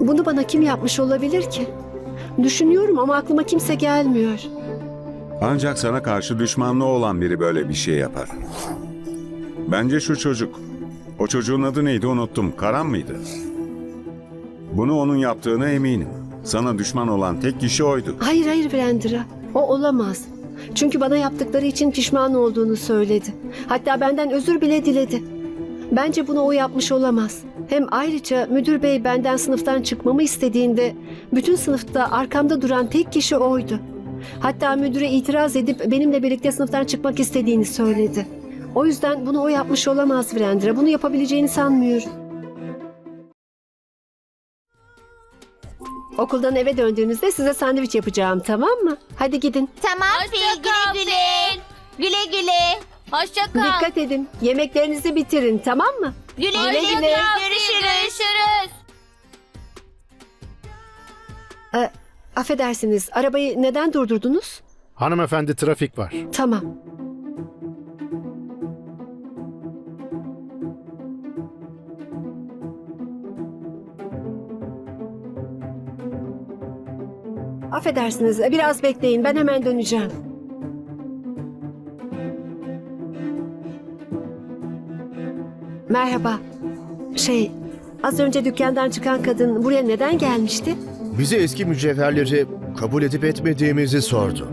Bunu bana kim yapmış olabilir ki? Düşünüyorum ama aklıma kimse gelmiyor. Ancak sana karşı düşmanlığı olan biri böyle bir şey yapar. Bence şu çocuk. O çocuğun adı neydi unuttum. Karan mıydı? Bunu onun yaptığına eminim. Sana düşman olan tek kişi oydu. Hayır hayır Brandra. O olamaz. Çünkü bana yaptıkları için pişman olduğunu söyledi. Hatta benden özür bile diledi. Bence bunu o yapmış olamaz. Hem ayrıca müdür bey benden sınıftan çıkmamı istediğinde bütün sınıfta arkamda duran tek kişi oydu. Hatta müdüre itiraz edip benimle birlikte sınıftan çıkmak istediğini söyledi. O yüzden bunu o yapmış olamaz Brandra. Bunu yapabileceğini sanmıyorum. Okuldan eve döndüğünüzde size sandviç yapacağım tamam mı? Hadi gidin. Tamam Fil güle güle. Güle güle. Hoşça kal. Dikkat edin. Yemeklerinizi bitirin tamam mı? Güle Güle güle. güle. Görüşürüz. Ee, affedersiniz. Arabayı neden durdurdunuz? Hanımefendi trafik var. Tamam. Affedersiniz. Biraz bekleyin. Ben hemen döneceğim. Merhaba. Şey, az önce dükkandan çıkan kadın buraya neden gelmişti? Bize eski mücevherleri kabul edip etmediğimizi sordu.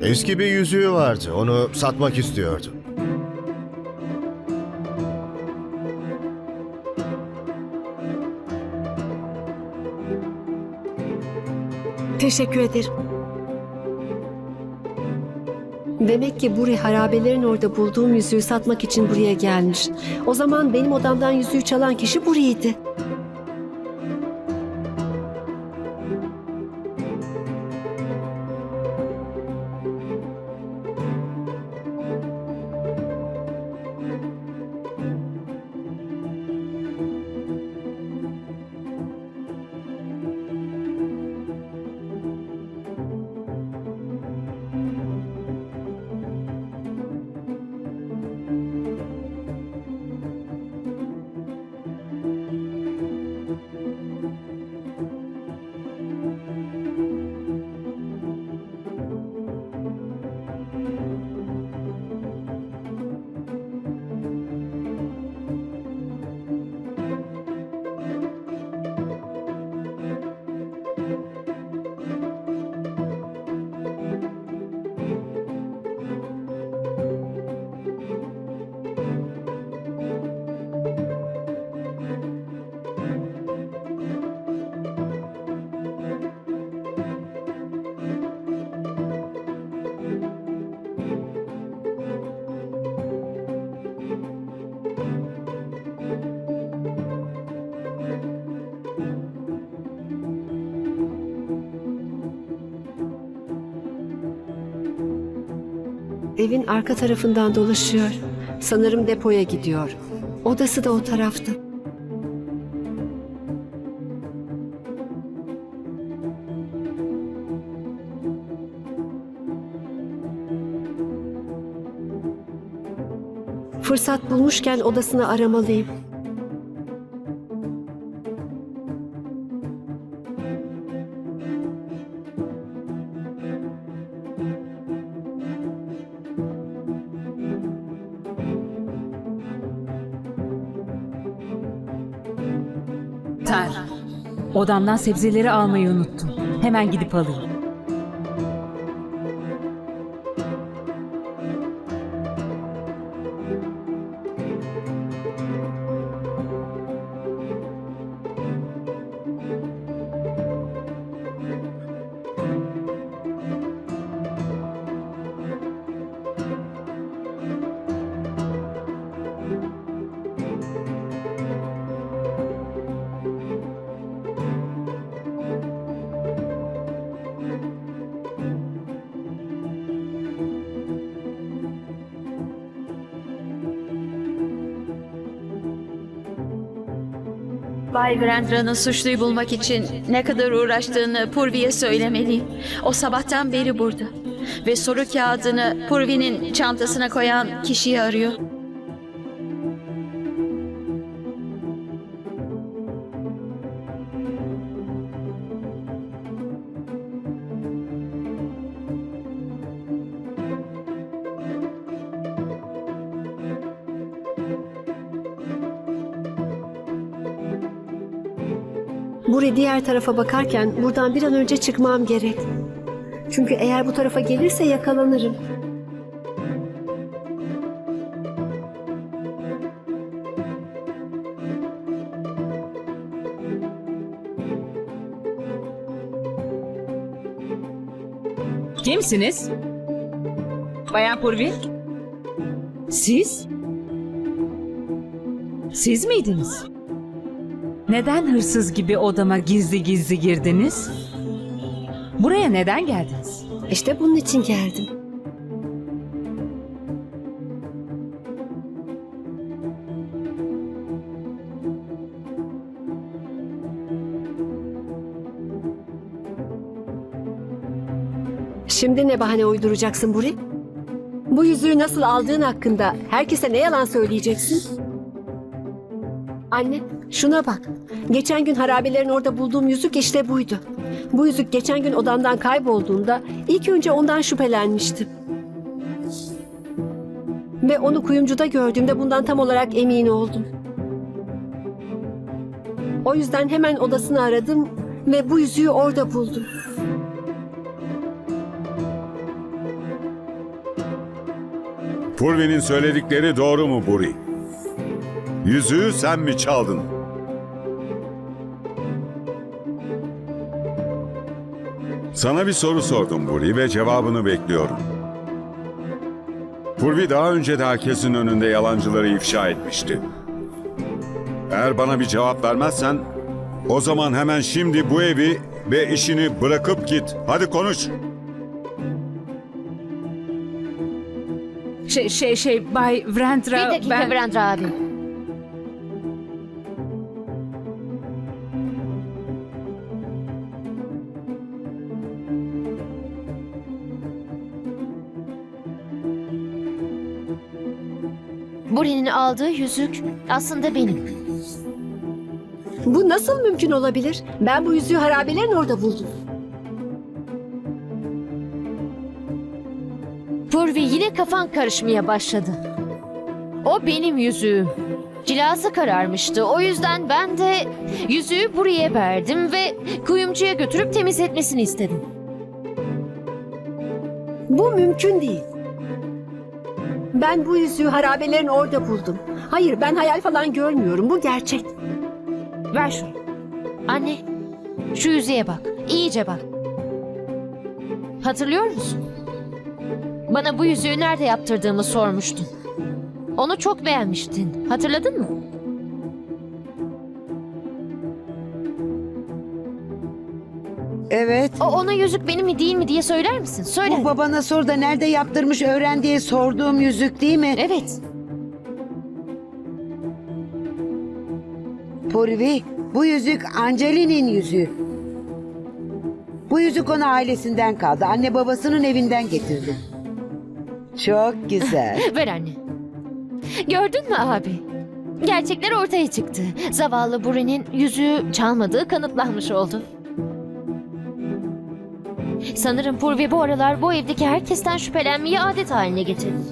Eski bir yüzüğü vardı, onu satmak istiyordu. Teşekkür ederim. Demek ki Buri harabelerin orada bulduğum yüzüğü satmak için buraya gelmiş. O zaman benim odamdan yüzüğü çalan kişi Buri'ydi. Evin arka tarafından dolaşıyor. Sanırım depoya gidiyor. Odası da o tarafta. Fırsat bulmuşken odasını aramalıyım. Odamdan sebzeleri almayı unuttum. Hemen gidip alayım. Bay Brandra'nın suçluyu bulmak için ne kadar uğraştığını Purvi'ye söylemeliyim. O sabahtan beri burada. Ve soru kağıdını Purvi'nin çantasına koyan kişiyi arıyor. Buri diğer tarafa bakarken buradan bir an önce çıkmam gerek. Çünkü eğer bu tarafa gelirse yakalanırım. Kimsiniz? Bayan Purvi? Siz? Siz miydiniz? Neden hırsız gibi odama gizli gizli girdiniz? Buraya neden geldiniz? İşte bunun için geldim. Şimdi ne bahane uyduracaksın Buri? Bu yüzüğü nasıl aldığın hakkında herkese ne yalan söyleyeceksin? Anne, şuna bak. Geçen gün harabelerin orada bulduğum yüzük işte buydu. Bu yüzük geçen gün odamdan kaybolduğunda ilk önce ondan şüphelenmiştim. Ve onu kuyumcuda gördüğümde bundan tam olarak emin oldum. O yüzden hemen odasını aradım ve bu yüzüğü orada buldum. Purvi'nin söyledikleri doğru mu Buri? Yüzüğü sen mi çaldın? Sana bir soru sordum Buri ve cevabını bekliyorum. Purvi daha önce de herkesin önünde yalancıları ifşa etmişti. Eğer bana bir cevap vermezsen o zaman hemen şimdi bu evi ve işini bırakıp git. Hadi konuş. Şey şey şey Bay Vrendra Bir dakika ben... Virendra abi. Buri'nin aldığı yüzük aslında benim. Bu nasıl mümkün olabilir? Ben bu yüzüğü harabelerin orada buldum. Purvi yine kafan karışmaya başladı. O benim yüzüğüm. Cilası kararmıştı. O yüzden ben de yüzüğü buraya verdim ve kuyumcuya götürüp temizletmesini istedim. Bu mümkün değil. Ben bu yüzüğü harabelerin orada buldum. Hayır ben hayal falan görmüyorum. Bu gerçek. Ver şunu. Anne, şu yüzüğe bak. İyice bak. Hatırlıyor musun? Bana bu yüzüğü nerede yaptırdığımı sormuştun. Onu çok beğenmiştin. Hatırladın mı? Evet. O ona yüzük benim mi değil mi diye söyler misin? Söyle. Bu babana sor da nerede yaptırmış öğren diye sorduğum yüzük değil mi? Evet. Purvi, bu yüzük Anjali'nin yüzüğü. Bu yüzük ona ailesinden kaldı. Anne babasının evinden getirdi. Çok güzel. Ver anne. Gördün mü abi? Gerçekler ortaya çıktı. Zavallı Buri'nin yüzüğü çalmadığı kanıtlanmış oldu. Sanırım Purvi bu aralar bu evdeki herkesten şüphelenmeyi adet haline getirdi.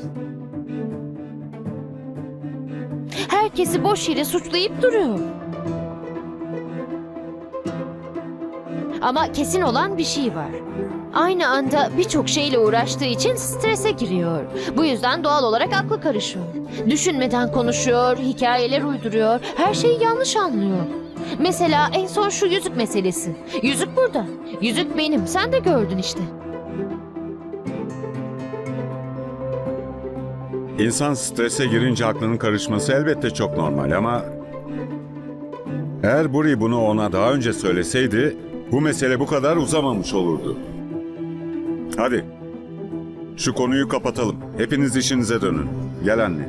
Herkesi boş yere suçlayıp duruyor. Ama kesin olan bir şey var. Aynı anda birçok şeyle uğraştığı için strese giriyor. Bu yüzden doğal olarak aklı karışıyor. Düşünmeden konuşuyor, hikayeler uyduruyor, her şeyi yanlış anlıyor. Mesela en son şu yüzük meselesi. Yüzük burada. Yüzük benim. Sen de gördün işte. İnsan strese girince aklının karışması elbette çok normal ama... Eğer Buri bunu ona daha önce söyleseydi bu mesele bu kadar uzamamış olurdu. Hadi. Şu konuyu kapatalım. Hepiniz işinize dönün. Gel anne.